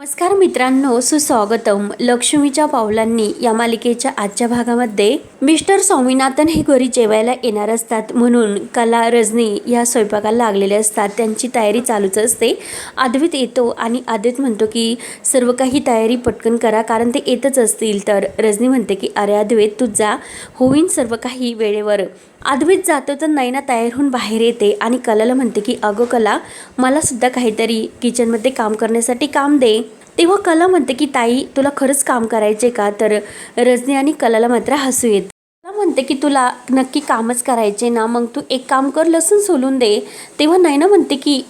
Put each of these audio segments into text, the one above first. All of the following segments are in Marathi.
नमस्कार मित्रांनो सुस्वागतम. लक्ष्मीच्या पावलांनी या मालिकेच्या आजच्या भागामध्ये मिस्टर स्वामीनाथन हे घरी जेवायला येणार असतात म्हणून कला रजनी या स्वयंपाकाला लागलेले असतात. त्यांची तयारी चालूच असते. अद्वैत येतो आणि आदित म्हणतो की सर्व काही तयारी पटकन करा कारण ते येतच असतील. तर रजनी म्हणते की अरे अद्वैत तू जा. होईन सर्व काही वेळेवर. अद्वैत जातो तर नैना तयार होऊन बाहेर येते आणि कलाला म्हणते की अगं कला मला सुद्धा काहीतरी किचनमध्ये काम करण्यासाठी काम दे. तेव्हा कला म्हणते की ताई तुला खरंच काम करायचे का? तर रजनी आणि कलाला मात्र हसू येते. म्हणते की तुला नक्की कामच करायचे ना मग तू एक काम कर लसूण सोलून दे. तेव्हा नैना म्हणते की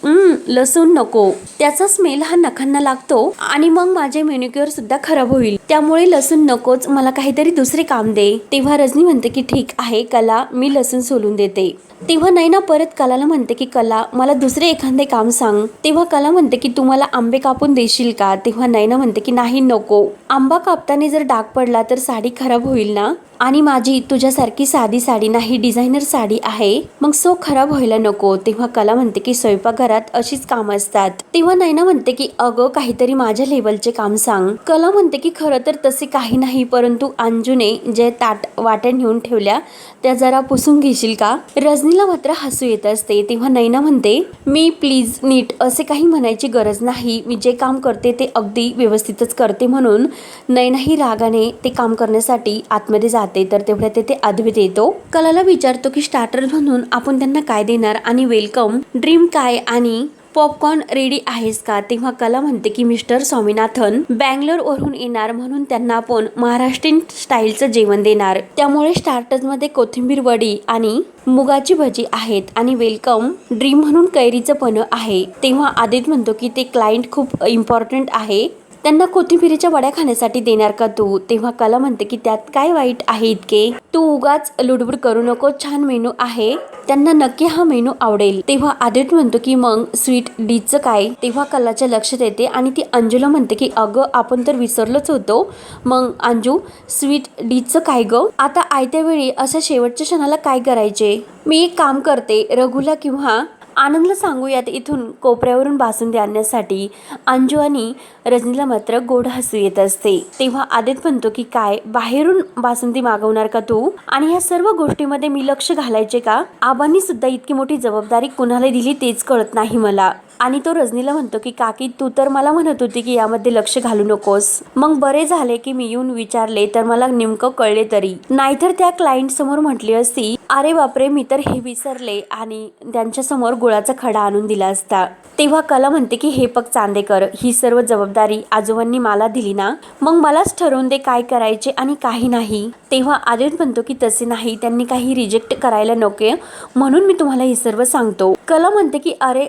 लसूण नको. त्याचा स्मेल हा नखांना लागतो आणि मग माझे मेन्युक्युअर सुद्धा खराब होईल. त्यामुळे लसूण नकोच मला काहीतरी दुसरे काम दे. तेव्हा रजनी म्हणते की ठीक आहे कला मी लसूण सोलून देते. तेव्हा नैना परत कलाला म्हणते की कला मला दुसरे एखादे काम सांग. तेव्हा कला म्हणते की तू मला आंबे कापून देशील का? तेव्हा नैना म्हणते की नाही नको. आंबा कापताना जर डाग पडला तर साडी खराब होईल ना? आणि माझी तुझ्यासारखी साधी साडी नाही डिझायनर साडी आहे. मग सो खराब व्हायला नको. तेव्हा कला म्हणते की स्वयंपाकघरात अशीच काम असतात. तेव्हा नैना म्हणते की अगं काहीतरी माझ्या लेवलचे काम सांग. कला म्हणते की खरं तर तसे काही नाही परंतु अंजूने जे ताट वाट्या नेऊन ठेवल्या त्या जरा पुसून घेशील का? रजनीला मात्र हसू येत असते. तेव्हा नैना म्हणते मी प्लीज नीट असे काही म्हणायची गरज नाही. मी जे काम करते ते अगदी व्यवस्थितच करते म्हणून. नैनाही रागाने ते काम करण्यासाठी आतमध्ये जाते तर तेवढ्या तेथे अद्वैत येतो. कलाला विचारतो की स्टार्टर म्हणून आपण त्यांना काय देणार आणि वेलकम ड्रीम काय आणि पॉपकॉर्न रेडी आहेस का? तेव्हा कला म्हणते की मिस्टर स्वामीनाथन बँगलोर वरून येणार म्हणून त्यांना आपण महाराष्ट्रीयन स्टाईलचं जेवण देणार. त्यामुळे स्टार्टर्समध्ये कोथिंबीर वडी आणि मुगाची भजी आहेत आणि वेलकम ड्रीम म्हणून कैरीचं पण आहे. तेव्हा आदित म्हणतो की ते क्लायंट खूप इम्पॉर्टंट आहे. त्यांना कोथिंबिरीच्या वड्या खाण्यासाठी देणार का तू? तेव्हा कला म्हणते की त्यात काय वाईट आहे इतके? तू उगाच लुडबुड करू नको छान मेनू आहे. त्यांना नक्की हा मेनू आवडेल. तेव्हा आदित्य म्हणतो की मग स्वीट डीचं काय? तेव्हा कलाच्या लक्षात येते आणि ती अंजूला म्हणते की अगं आपण तर विसरलोच होतो. मग अंजू स्वीट डीचं काय ग? आता आयत्या वेळी अशा शेवटच्या क्षणाला काय करायचे? मी एक काम करते रघुला किंवा आनंदला सांगूयात इथून कोपऱ्यावरून बासुंदी आणण्यासाठी अंजू आणि रजनीला मात्र गोड हसू येत असते. तेव्हा आदित म्हणतो की काय बाहेरून बासुंदी मागवणार का तू? आणि ह्या सर्व गोष्टीमध्ये मी लक्ष घालायचे का? आबांनी सुद्धा इतकी मोठी जबाबदारी कुणाला दिली तेच कळत नाही मला. आणि तो रजनीला म्हणतो की काकी तू तर मला म्हणत होती की यामध्ये लक्ष घालू नकोस. मग बरे झाले की मी येऊन विचारले तर मला नेमकं कळले तरी? नाहीतर त्या क्लायंट समोर म्हटली असती अरे बापरे मी तर हे विसरले आणि त्यांच्यासमोर गुळाचा खडा आणून दिला असता. तेव्हा कला म्हणते की हे पग चांदेकर ही सर्व जबाबदारी आजोबांनी मला दिली ना? मग मलाच ठरवून दे काय करायचे आणि काही नाही. तेव्हा आदित्य म्हणतो की तसे नाही त्यांनी काही रिजेक्ट करायला नको म्हणून मी तुम्हाला हे सर्व सांगतो. कला म्हणते की अरे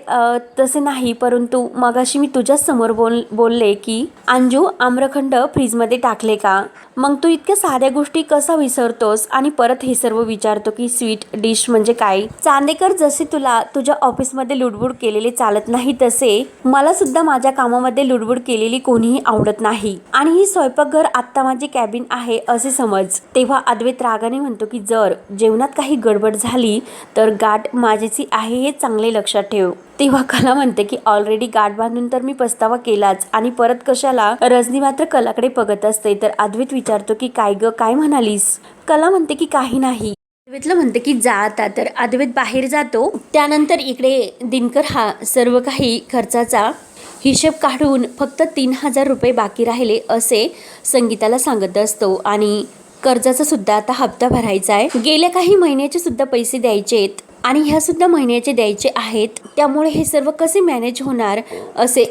तसे नाही परंतु मगाशी मी तुझ्याच समोर बोल बोलले की अंजू आम्रखंड फ्रीजमध्ये टाकले का? मग तू इतक्या साध्या गोष्टी कसा विसरतोस? आणि परत हे सर्व विचारतो की स्वीट डिश म्हणजे काय? चांदेकर जसे तुला तुझ्या ऑफिसमध्ये लुडबुड केलेले चालत नाही तसे मला सुद्धा माझ्या कामामध्ये लुडबुड केलेली कोणीही आवडत नाही. आणि ही स्वयंपाकघर आत्ता माझी कॅबिन आहे असे समज. तेव्हा अद्वैत रागाने म्हणतो की जर जेवणात काही गडबड झाली तर गाठ माझीची आहे हे चांगले लक्षात ठेव. तेव्हा कला म्हणते की ऑलरेडी गाठ बांधून तर मी पस्तावा केलाच. आणि परत कशाला? रजनी मात्र कलाकडे बघत असते. तर अद्वैत विचारतो की काय ग? काय म्हणालीस? कला म्हणते की काही नाही. अद्वैतला म्हणते की जा आता. तर अद्वैत बाहेर जातो. त्यानंतर इकडे दिनकर हा सर्व काही खर्चाचा हिशेब काढून फक्त तीन हजार रुपये बाकी राहिले असे संगीताला सांगत असतो. आणि कर्जाचा सुद्धा आता हप्ता भरायचा आहे. गेल्या काही महिन्याचे सुद्धा पैसे द्यायचे आहेत आणि ह्यासुद्धा महिन्याचे द्यायचे आहेत. त्यामुळे हे सर्व कसे मॅनेज होणार असे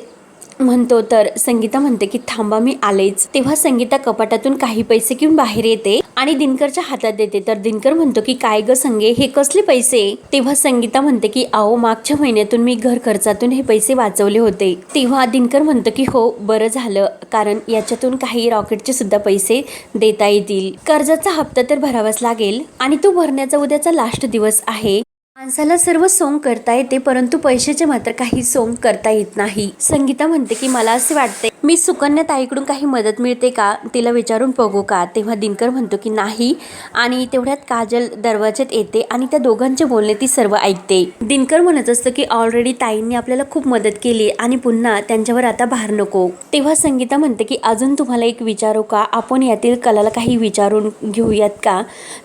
म्हणतो तर संगीता म्हणते की थांबा मी आलेच. तेव्हा संगीता कपाटातून काही पैसे घेऊन बाहेर येते आणि दिनकरच्या हातात देते. तर दिनकर म्हणतो की काय ग संगे हे कसले पैसे? तेव्हा संगीता म्हणते की आओ मागच्या महिन्यातून मी घर खर्चातून हे पैसे वाचवले होते. तेव्हा दिनकर म्हणतो की हो बरं झालं कारण याच्यातून काही रॉकेटचे सुद्धा पैसे देता येतील. कर्जाचा हप्ता तर भरावाच लागेल आणि तो भरण्याचा उद्याचा लास्ट दिवस आहे. माणसाला सर्व सोंग करता येते परंतु पैशाचे मात्र काही सोंग करता येत नाही. संगीता म्हणते की मला असे वाटते मी सुकन्या ताईकडून काही मदत मिळते का? तिला विचारून बघू का? तेव्हा दिनकर म्हणतो की नाही. आणि तेवढ्यात काजल दरवाज्यात येते आणि त्या दोघांचे बोलणे ती सर्व ऐकते. दिनकर म्हणत असतं की ऑलरेडी ताईंनी आपल्याला खूप मदत केली आणि पुन्हा त्यांच्यावर आता भार नको. तेव्हा संगीता म्हणते की अजून तुम्हाला एक विचारू का? आपण यातील कलाला काही विचारून घेऊयात का?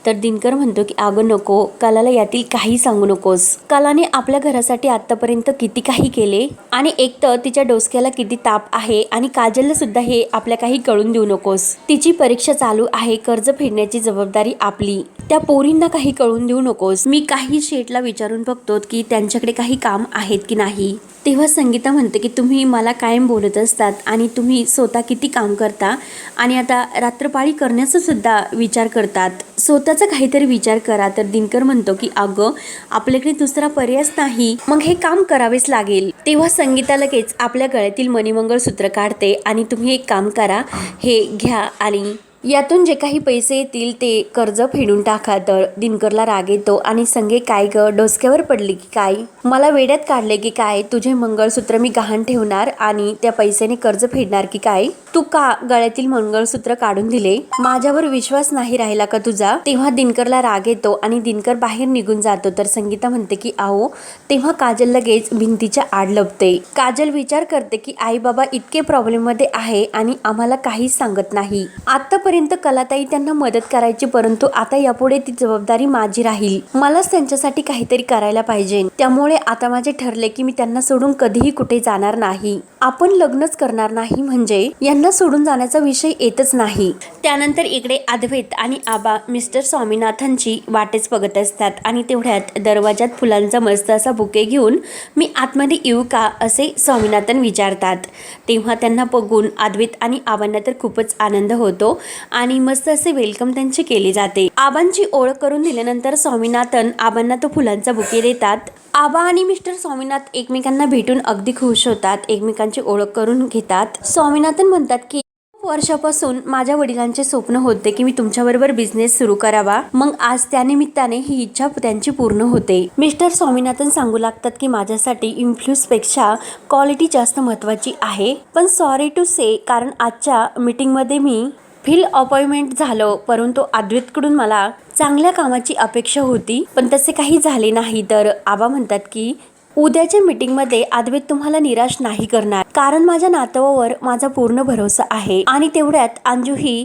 तर दिनकर म्हणतो की अगं नको कलाला यातील काही सांगू नकोस. कलाने आपल्या घरासाठी आत्तापर्यंत किती काही केले आणि एक तर तिच्या डोसक्याला किती ताप आहे आणि काजलला सुद्धा हे आपल्या काही कळून देऊ नकोस. तिची परीक्षा चालू आहे कर्ज फेडण्याची जबाबदारी आपली. त्या पोरींना काही कळून देऊ नकोस. मी काही शेटला विचारून बघतो की त्यांच्याकडे काही काम आहेत की नाही. तेव्हा संगीता म्हणते की तुम्ही मला कायम बोलत असतात आणि तुम्ही स्वतः किती काम करता आणि आता रात्रपाळी करण्याचा सुद्धा विचार करतात. स्वतःचा काहीतरी विचार करा. तर दिनकर म्हणतो की अगं आपल्याकडे दुसरा पर्यायच नाही. मग हे काम करावेच लागेल. तेव्हा संगीता लगेच आपल्या गळ्यातील मणिमंगळसूत्र काढते आणि तुम्ही एक काम करा. हे घ्या आणि यातून जे काही पैसे येतील ते कर्ज फेडून टाका. तर दिनकरला राग येतो आणि संगे काय ग? डोसक्यावर पडली की काय? मला वेड्यात काढले की काय? तुझे मंगळसूत्र मी गहाण ठेवणार आणि त्या पैशाने कर्ज फेडणार की काय? तू का गळ्यातील मंगळसूत्र काढून दिले? माझ्यावर विश्वास नाही राहिला का तुझा? तेव्हा दिनकरला राग येतो आणि दिनकर बाहेर निघून जातो. तर संगीता म्हणते की आहो तेव्हा काजल लगेच भिंतीच्या आड लपते. काजल विचार करते की आई बाबा इतके प्रॉब्लेममध्ये आहे आणि आम्हाला काहीच सांगत नाही. आतापर्यंत कलाताई त्यांना मदत करायची परंतु आता यापुढे ती जबाबदारी माझी राहील. मलाच त्यांच्यासाठी काहीतरी करायला पाहिजे. त्यामुळे आता माझे ठरले की मी त्यांना सोडून कधीही कुठे जाणार नाही. आपण लग्नच करणार नाही म्हणजे यांना सोडून जाण्याचा विषय येतच नाही. त्यानंतर इकडे अद्वैत आणि आबा मिस्टर स्वामीनाथनची वाटेच बघत असतात आणि तेवढ्यात दरवाजात फुलांचा मस्त असा बुके घेऊन मी आतमध्ये येऊ का असे स्वामीनाथन विचारतात. तेव्हा त्यांना बघून अद्वैत आणि आबांना तर खूपच आनंद होतो. आणि मस्त असे वेलकम त्यांचे केले जाते. आबांची ओळख करून दिल्यानंतर स्वामीनाथन आबांना तो फुलांचा बुके देतात. आबा आणि मिस्टर स्वामीनाथ एकमेकांना भेटून अगदी खुश होतात एकमेकांची ओळख करून घेतात. स्वामीनाथन म्हणतात की खूप वर्षापासून माझ्या वडिलांचे स्वप्न होते की मी तुमच्याबरोबर बिझनेस सुरू करावा. मग आज त्यानिमित्ताने ही इच्छा त्यांची पूर्ण होते. मिस्टर स्वामीनाथन सांगू लागतात की माझ्यासाठी इन्फ्लुअन्सपेक्षा क्वालिटी जास्त महत्त्वाची आहे. पण सॉरी टू से कारण आजच्या मीटिंगमध्ये मी फिल अपॉइंटमेंट झालं परंतु अद्वैतकडून मला चांगल्या कामाची अपेक्षा होती पण तसे काही झाले नाही. तर आबा म्हणतात की उद्याच्या मीटिंगमध्ये अद्वैत तुम्हाला निराश नाही करणार. कारण माझ्या नातवावर माझा पूर्ण भरोसा आहे आणि तेवढ्यात अंजू ही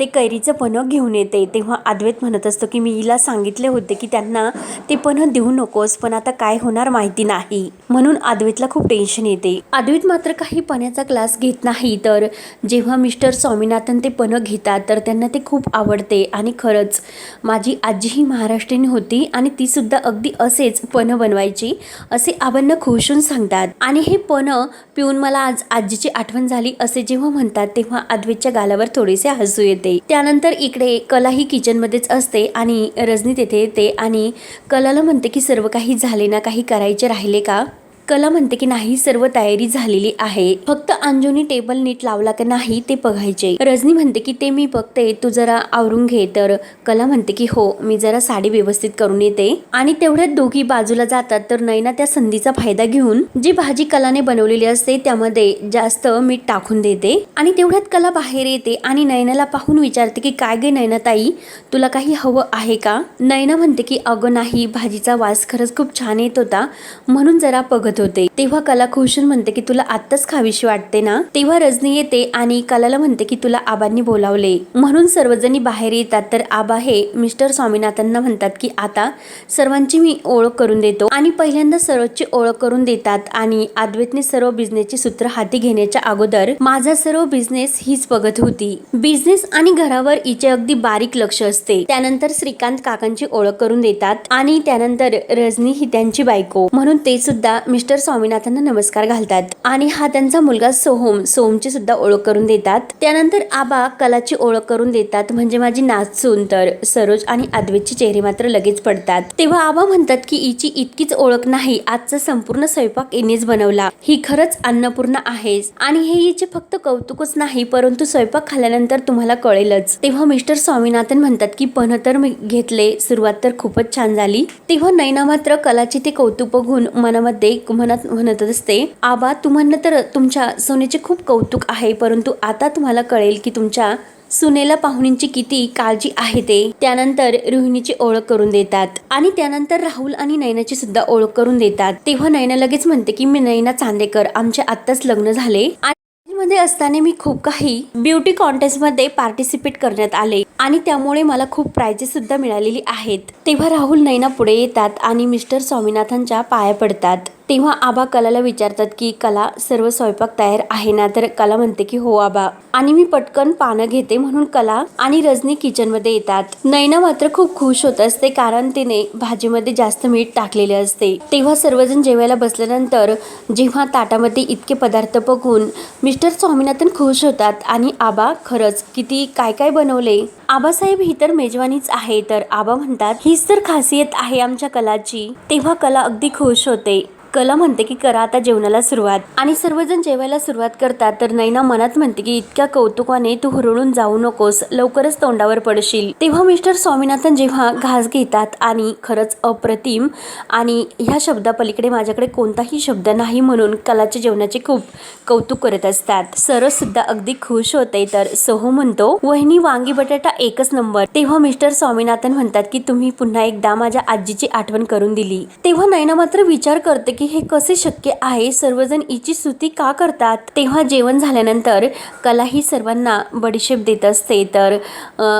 ते कैरीचं पणं घेऊन येते. तेव्हा अद्वैत म्हणत असतो की मी हिला सांगितले होते की त्यांना ते पणं देऊ नकोस पण आता काय होणार माहिती नाही. म्हणून अद्वैतला खूप टेन्शन येते. अद्वैत मात्र काही पण्याचा क्लास घेत नाही. तर जेव्हा मिस्टर स्वामीनाथन ते पणं घेतात तर त्यांना ते खूप आवडते. आणि खरंच माझी आजी ही महाराष्ट्रीयन होती आणि तीसुद्धा अगदी असेच पणं बनवायची असे आबांना खुशून सांगतात. आणि हे पणं पिऊन मला आज आजीची आठवण झाली असे जेव्हा म्हणतात तेव्हा अद्वैतच्या गालावर थोडेसे हसू येते. त्यानंतर इकडे कला ही किचनमध्येच असते आणि रजनी तेथे येते आणि कलाला म्हणते की सर्व काही झाले ना काही करायचे राहिले का? कला म्हणते की नाही सर्व तयारी झालेली आहे. फक्त अंजुनी टेबल नीट लावला का नाही ते बघायचे. रजनी म्हणते की ते मी बघते तू जरा आवरून घे. तर कला म्हणते की हो मी जरा साडी व्यवस्थित करून येते. आणि तेवढ्यात दोघी बाजूला जातात. तर नैना त्या संधीचा फायदा घेऊन जी भाजी कलाने बनवलेली असते त्यामध्ये जास्त मीठ टाकून देते. आणि तेवढ्यात कला बाहेर येते आणि नैनाला पाहून विचारते की काय गे नैना ताई तुला काही हवं आहे का? नैना म्हणते की अगं नाही भाजीचा वास खरंच खूप छान येत होता. म्हणून जरा बघत होते. तेव्हा कला खुशून म्हणते की तुला आत्ताच खावीशी वाटते ना? तेव्हा रजनी येते आणि कलाला म्हणते की तुला आबांनी बोलावले. म्हणून सर्वजणी बाहेर येतात. तर आबा हे मिस्टर स्वामीनाथांना म्हणतात की आता सर्वांची मी ओळख करून देतो. आणि पहिल्यांदा सर्वची ओळख करून देतात आणि अद्वैतने सर्व बिझनेसची सूत्र हाती घेण्याच्या अगोदर माझा सर्व बिझनेस हीच बघत होती. बिझनेस आणि घरावर हिचे अगदी बारीक लक्ष असते. त्यानंतर श्रीकांत काकांची ओळख करून देतात आणि त्यानंतर रजनी ही त्यांची बायको. म्हणून ते सुद्धा मिस्टर स्वामीनाथनना नमस्कार घालतात आणि हा त्यांचा मुलगा सोहम सोहमची सुद्धा ओळख करून देतात. त्यानंतर आबा कलाची ओळख करून देतात म्हणजे माझी नाचून तर सरोज आणि अद्वैतचे चेहरे मात्र लगेच पडतात. तेव्हा आबा म्हणतात की हिची इतकीच ओळख नाही आजचा संपूर्ण स्वयंपाक हिनेच बनवला. ही खरंच अन्नपूर्णा आहेच आणि हे हिचे फक्त कौतुकच नाही परंतु स्वयंपाक खाल्ल्यानंतर तुम्हाला कळेलच. तेव्हा मिस्टर स्वामीनाथन म्हणतात की पण तर मी घेतले सुरुवात तर खूपच छान झाली. तेव्हा नैना मात्र कलाचे ते कौतुक बघून मनामध्ये म्हणत म्हणत असते आबा तुम्हाला तर तुमच्या सोन्याचे खूप कौतुक आहे परंतु आता तुम्हाला कळेल की तुमच्या सुनेला पाहुणींची किती काळजी आहे ते. त्यानंतर रोहिणीची ओळख करून देतात आणि त्यानंतर राहुल आणि नैनाची सुद्धा ओळख करून देतात. तेव्हा नैना लगेच म्हणते की मी नैना चांदेकर आमचे आत्ताच लग्न झाले आणि मध्ये असताना मी खूप काही ब्युटी कॉन्टेस्टमध्ये पार्टिसिपेट करण्यात आले आणि त्यामुळे मला खूप प्राइजेस सुद्धा मिळालेली आहेत. तेव्हा राहुल नैना पुढे येतात आणि मिस्टर स्वामीनाथांच्या पाया पडतात. तेव्हा आबा कलाला विचारतात की कला सर्व स्वयंपाक तयार आहे ना? तर कला म्हणते की हो आबा. आणि मी पटकन पानं घेते म्हणून कला आणि रजनी किचनमध्ये येतात. नैना मात्र खूप खुश होत असते कारण तिने भाजीमध्ये जास्त मीठ टाकलेले असते. तेव्हा सर्वजण जेवायला बसल्यानंतर जेव्हा ताटामध्ये इतके पदार्थ बघून मिस्टर स्वामीनाथन खुश होतात आणि आबा खरंच किती काय काय बनवले? आबासाहेब ही तर मेजवानीच आहे तर आबा म्हणतात हीच तर खासियत आहे आमच्या कलाची. तेव्हा कला अगदी खुश होते. कला म्हणते की करा आता जेवणाला सुरुवात. आणि सर्वजण जेवायला सुरुवात करतात तर नैना मनात म्हणते की इतक्या कौतुकाने तू हुरळून जाऊ नकोस लवकरच तोंडावर पडशील. तेव्हा मिस्टर स्वामीनाथन जेव्हा घास घेतात आणि खरंच अप्रतिम आणि ह्या शब्दापलीकडे माझ्याकडे कोणताही शब्द नाही म्हणून कलाच्या जेवणाचे खूप कौतुक करत असतात. सरस सुद्धा अगदी खुश होते तर सोहो म्हणतो वहिनी वांगी बटाटा एकच नंबर तेव्हा मिस्टर स्वामीनाथन म्हणतात की तुम्ही पुन्हा एकदा माझ्या आजीची आठवण करून दिली. तेव्हा नैना मात्र विचार करते की हे कसे शक्य आहे? सर्वजण हिची स्तुती का करतात? तेव्हा जेवण झाल्यानंतर कला ही सर्वांना बडीशेप देत असते. तर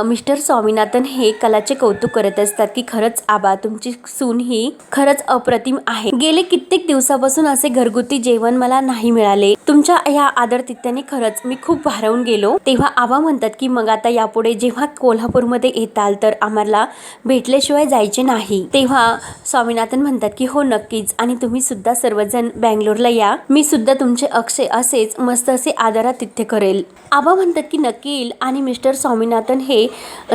मिस्टर स्वामीनाथन हे कलाचे कौतुक करत असतात की खरंच आबा तुमची सून ही खरंच अप्रतिम आहे. गेले कित्येक दिवसापासून असे घरगुती जेवण मला नाही मिळाले. तुमच्या ह्या आदरतित्याने खरंच मी खूप भारावून गेलो. तेव्हा आबा म्हणतात की मग आता यापुढे जेव्हा कोल्हापूरमध्ये येताल तर आम्हाला भेटल्याशिवाय जायचे नाही. तेव्हा स्वामीनाथन म्हणतात की हो नक्कीच. आणि तुम्ही सुद्धा सर्वजण बँगलोरला या. मी सुद्धा तुमचे अक्षय असेच मस्त असे आदरातिथ्य करेल. आबा म्हणतात की नक्की येईल आणि मिस्टर स्वामीनाथन हे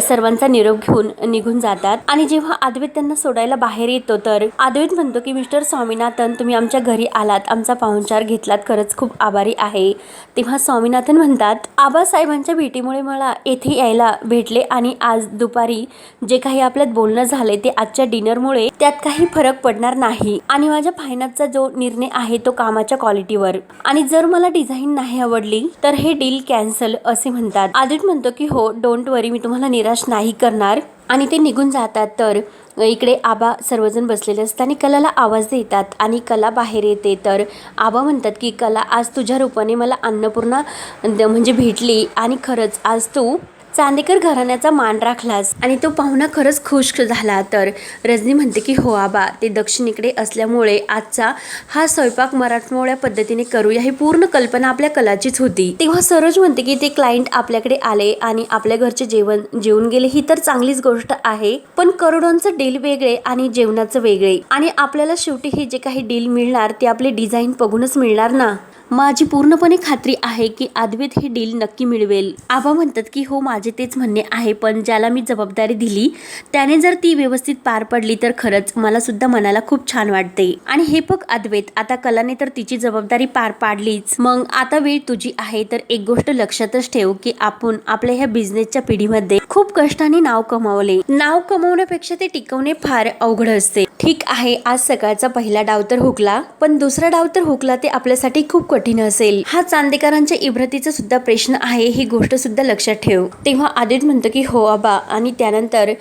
सर्वांचा निरोप घेऊन निघून जातात. आणि जेव्हा आदवेत त्यांना सोडायला बाहेर येतो तर? आद्वैत म्हणतो की मिस्टर स्वामीनाथन तुम्ही आमच्या घरी आलात. आमचा पाहुणचार घेतलात. खरंच खूप आभारी आहे. तेव्हा स्वामीनाथन म्हणतात आबासाहेबांच्या भेटीमुळे मला येथे यायला भेटले आणि आज दुपारी जे काही आपल्यात बोलणं झाले ते आजच्या डिनरमुळे त्यात काही फरक पडणार नाही. आणि माझ्या फायनान्सचा जो निर्णय आहे तो कामाच्या क्वालिटीवर आणि जर मला डिझाईन नाही आवडली तर हे डील कॅन्सल असे म्हणतात. आदित म्हणतो की हो डोंट वरी मी तुम्हाला निराश नाही करणार. आणि ते निघून जातात. तर इकडे आबा सर्वजण बसलेले असतात आणि कलाला आवाज देतात. आणि कला बाहेर येते. तर आबा म्हणतात की कला आज तुझ्या रूपाने मला अन्नपूर्णा द- म्हणजे भेटली. आणि खरंच आज तू चांदेकर घराण्याचा मान राखलास आणि तो पाहुणा खरंच खुश झाला. तर रजनी म्हणते की हो आबा ते दक्षिणेकडे असल्यामुळे आजचा हा स्वयंपाक मराठमोळ्या पद्धतीने करूया ही पूर्ण कल्पना आपल्या कलाचीच होती. तेव्हा सरोज म्हणते की ते क्लायंट आपल्याकडे आले आणि आपल्या घरचे जेवण जेवून गेले ही तर चांगलीच गोष्ट आहे. पण करोडोंचं डील वेगळे आणि जेवणाचं वेगळे आणि आपल्याला शेवटी हे जे काही डील मिळणार ते आपले डिझाईन बघूनच मिळणार ना? माझी पूर्णपणे खात्री आहे की आद्वेत हे डील नक्की मिळवेल. आबा म्हणतात की हो माझे तेच म्हणणे आहे पण ज्याला मी जबाबदारी दिली त्याने जर ती व्यवस्थित पार पडली तर खरंच मला सुद्धा मनाला खूप छान वाटते. आणि हे बघ अद्वैत आता कलाने तर तिची जबाबदारी पार पाडलीच. मग आता वेळ तुझी आहे तर एक गोष्ट लक्षातच ठेव की आपण आपल्या ह्या बिझनेसच्या पिढीमध्ये खूप कष्टाने नाव कमावले. नाव कमवण्यापेक्षा ते टिकवणे फार अवघड असते. ठीक आहे आज सकाळचा पहिला डाव तर हुकला पण दुसरा डाव तर हुकला ते आपल्यासाठी खूप कठीण असेल. हा चांदेकरांच्या इब्रतीचा सुद्धा प्रश्न आहे ही गोष्ट सुद्धा लक्षात ठेव. तेव्हा आदित म्हणतो की हो आबा. आणि त्यानंतर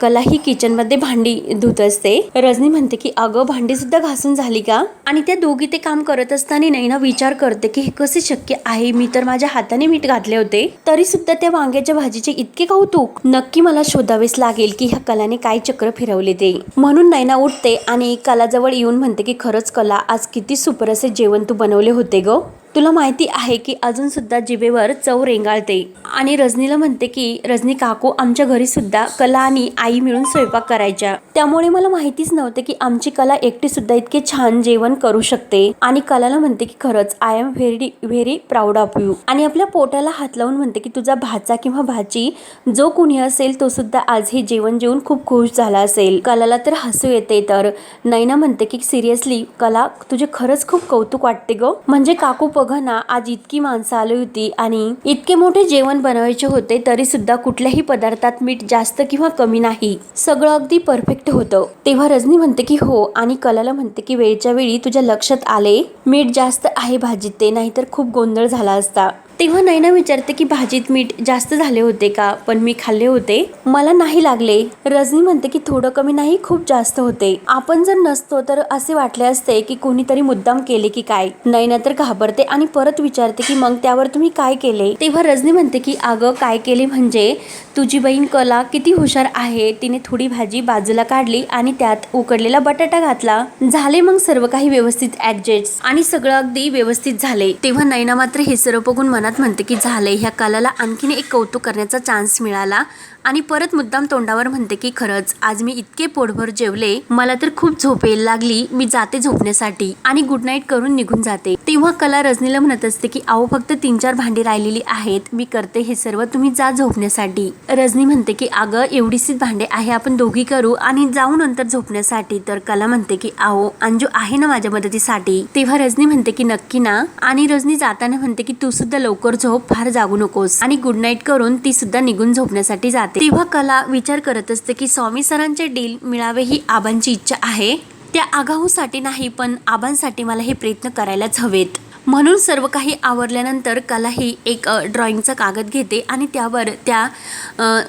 कला ही किचनमध्ये भांडी धुत असते. रजनी म्हणते की अगं भांडी सुद्धा घासून झाली का? आणि त्या दोघी ते काम करत असताना नैना विचार करते की हे कसे शक्य आहे? मी तर माझ्या हाताने मीठ घातले होते. तरी सुद्धा त्या वांग्याच्या भाजीचे इतके कौतुक नक्की मला शोधावेच लागेल की ह्या कलाने काय चक्र फिरवले ते. म्हणून नैना उठते आणि कलाजवळ येऊन म्हणते की खरंच कला आज किती सुपर असे जेवण तू बनवले होते. ग तुला माहिती आहे की अजून सुद्धा जिभेवर चव रेंगाळते. आणि रजनीला म्हणते की रजनी काकू आमच्या घरी सुद्धा कला आणि आई मिळून स्वयंपाक करायच्या. त्यामुळे मला माहितीच नव्हते की आमची कला एकटी सुद्धा इतके छान जेवण करू शकते. आणि कलाला म्हणते की खरंच I am very very proud of you आणि आपल्या पोटाला हात लावून म्हणते की तुझा भाचा किंवा भाची जो कुणी असेल तो सुद्धा आज हे जेवण जेवून खूप खुश झाला असेल. कलाला तर हसू येते तर नैना म्हणते की सिरियसली कला तुझे खरंच खूप कौतुक वाटते ग. म्हणजे काकू बघा ना आज इतकी माणसं आली होती आणि इतके मोठे जेवण बनवायचे होते तरी सुद्धा कुठल्याही पदार्थात मीठ जास्त किंवा कमी नाही. सगळं अगदी परफेक्ट होतं. तेव्हा रजनी म्हणते की हो आणि कलाला म्हणते की वेळच्या वेळी तुझ्या लक्षात आले? मीठ जास्त आहे भाजीत ते नाहीतर खूप गोंधळ झाला असता. तेव्हा नैना विचारते की भाजीत मीठ जास्त झाले होते का? पण मी खाल्ले होते. मला नाही लागले. रजनी म्हणते की थोडं कमी नाही खूप जास्त होते. आपण जर नसतो तर असे वाटले असते की कोणीतरी मुद्दाम केले की काय? नैना तर घाबरते आणि परत विचारते की मग त्यावर तुम्ही काय केले? तेव्हा रजनी म्हणते की अगं काय केले म्हणजे तुझी बहीण कला किती हुशार आहे तिने थोडी भाजी बाजूला काढली आणि त्यात उकडलेला बटाटा घातला. झाले मग सर्व काही व्यवस्थित ऍडजस्ट आणि सगळं अगदी व्यवस्थित झाले तेव्हा नैना मात्र हे सर्व बघून मनात म्हणते की झाले ह्या कलाला आणखीन एक कौतुक करण्याचा चान्स मिळाला. आणि परत मुद्दाम तोंडावर म्हणते की खरंच आज मी इतके पोटभर जेवले मला तर खूप झोप यायला लागली मी जाते झोपण्यासाठी आणि गुड नाईट करून निघून जाते. तेव्हा कला रजनीला म्हणत असते की अहो फक्त तीन चार भांडी राहिलेली आहेत मी करते हे सर्व तुम्ही जा झोपण्यासाठी. रजनी म्हणते की अगं एवढीशीच भांडे आहे आपण दोघी करू आणि जाऊ नंतर झोपण्यासाठी. तर कला म्हणते की अहो अंजू आहे ना माझ्या मदतीसाठी. तेव्हा रजनी म्हणते की नक्की ना. आणि रजनी जाताना म्हणते की तू सुद्धा लवकर झोप फार जागू नकोस. आणि गुड नाईट करून ती सुद्धा निघून झोपण्यासाठी जाते. तेव्हा कला विचार करत असते की स्वामी सरांचे डील मिळावे ही आबांची इच्छा आहे. त्या आगाऊसाठी नाही पण आबांसाठी मला हे प्रयत्न करायलाच हवेत. म्हणून सर्व काही आवरल्यानंतर कला ही एक ड्रॉईंगचा ड्रॉइंगचा कागद घेते आणि त्यावर त्या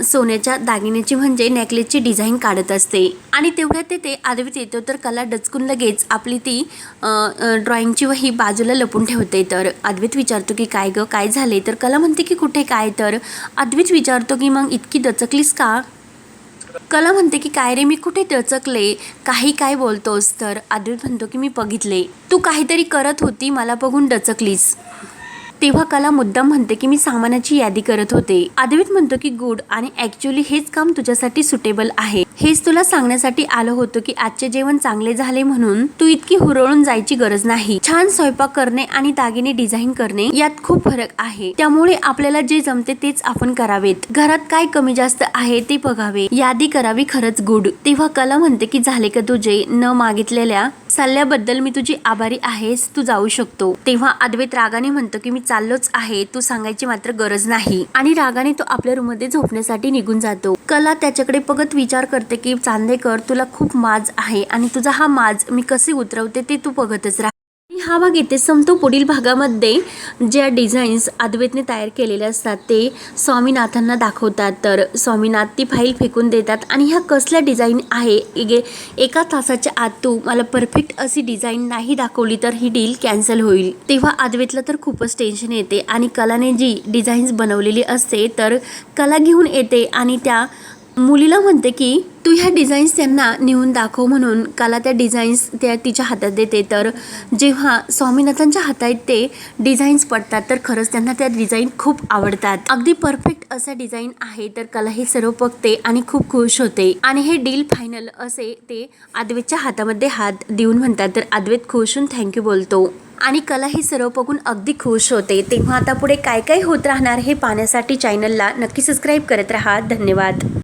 सोन्याच्या दागिन्याची म्हणजे नेकलेसची डिझाईन काढत असते. आणि तेवढ्यात ते आदवीत येतो तर कला डचकून लगेच आपली ती ड्रॉईंगची ड्रॉइंगची वही बाजूला लपून ठेवते. तर अद्वित विचारतो की काय गं काय झाले तर कला म्हणते की कुठे काय? तर अद्वित विचारतो की मग इतकी दचकलीस का? कला म्हणते की काय रे मी कुठे दचकले काही काय बोलतोस तर. अद्वैत म्हणतो की मी बघितले. तू काहीतरी करत होती मला बघून डचकलीस. तेव्हा कला मुद्दाम म्हणते की मी सामानाची यादी करत होते. आदवित म्हणतो की गुड आणि ऍक्च्युअली हेच काम तुझ्यासाठी सुटेबल आहे. हेच तुला सांगण्यासाठी आलं होतं की आजचे जेवण चांगले झाले म्हणून तू इतकी हुरळून जायची गरज नाही. छान स्वयंपाक करणे आणि दागिने डिझाईन करणे यात खूप फरक आहे. त्यामुळे आपल्याला जे जमते तेच आपण करावेत. घरात काय कमी जास्त आहे ते बघावे. यादी करावी खरंच गुड तेव्हा कला म्हणते की झाले का तुझे? न मागितलेल्या सल्ल्याबद्दल मी तुझी आभारी आहेस. तू जाऊ शकतो. तेव्हा अद्वैत रागाने म्हणतो की मी चाललोच आहे तू सांगायची मात्र गरज नाही. आणि रागाने तो आपल्या रूममध्ये झोपण्यासाठी निघून जातो. कला त्याच्याकडे बघत विचार करते की चांदेकर तुला खूप माज आहे आणि तुझा हा माज मी कसे उतरवते ते तू बघतच राहा. हा भाग येते संपतो पुढील भागामध्ये ज्या डिझाईन्स अद्वैतने तयार केलेले असतात ते स्वामीनाथांना दाखवतात. तर स्वामीनाथ ती फाईल फेकून देतात आणि ह्या कसल्या डिझाईन आहे? गे एका तासाच्या आत तू मला परफेक्ट अशी डिझाईन नाही दाखवली तर ही डील कॅन्सल होईल. तेव्हा अद्वैतला तर खूपच टेन्शन येते आणि कलाने जी डिझाईन्स बनवलेली असते तर कला घेऊन येते आणि त्या मुलीला म्हणते की तू ह्या डिझाईन्स त्यांना नेऊन दाखव म्हणून. कला त्या डिझाईन्स त्या तिच्या हातात देते. तर जेव्हा स्वामीनाथांच्या हातात ते डिझाईन्स पडतात तर खरंच त्यांना त्या डिझाईन खूप आवडतात. अगदी परफेक्ट असा डिझाईन आहे तर कला हे सर्व बघते आणि खूप खुश होते. आणि हे डील फायनल असे ते अद्वैतच्या हातामध्ये हात देऊन म्हणतात. तर अद्वैत खुश होऊन थँक्यू बोलतो. आणि कला हे सर्व बघून अगदी खुश होते. तेव्हा आता पुढे काय काय होत राहणार हे पाहण्यासाठी चॅनलला नक्की सबस्क्राईब करत राहा. धन्यवाद.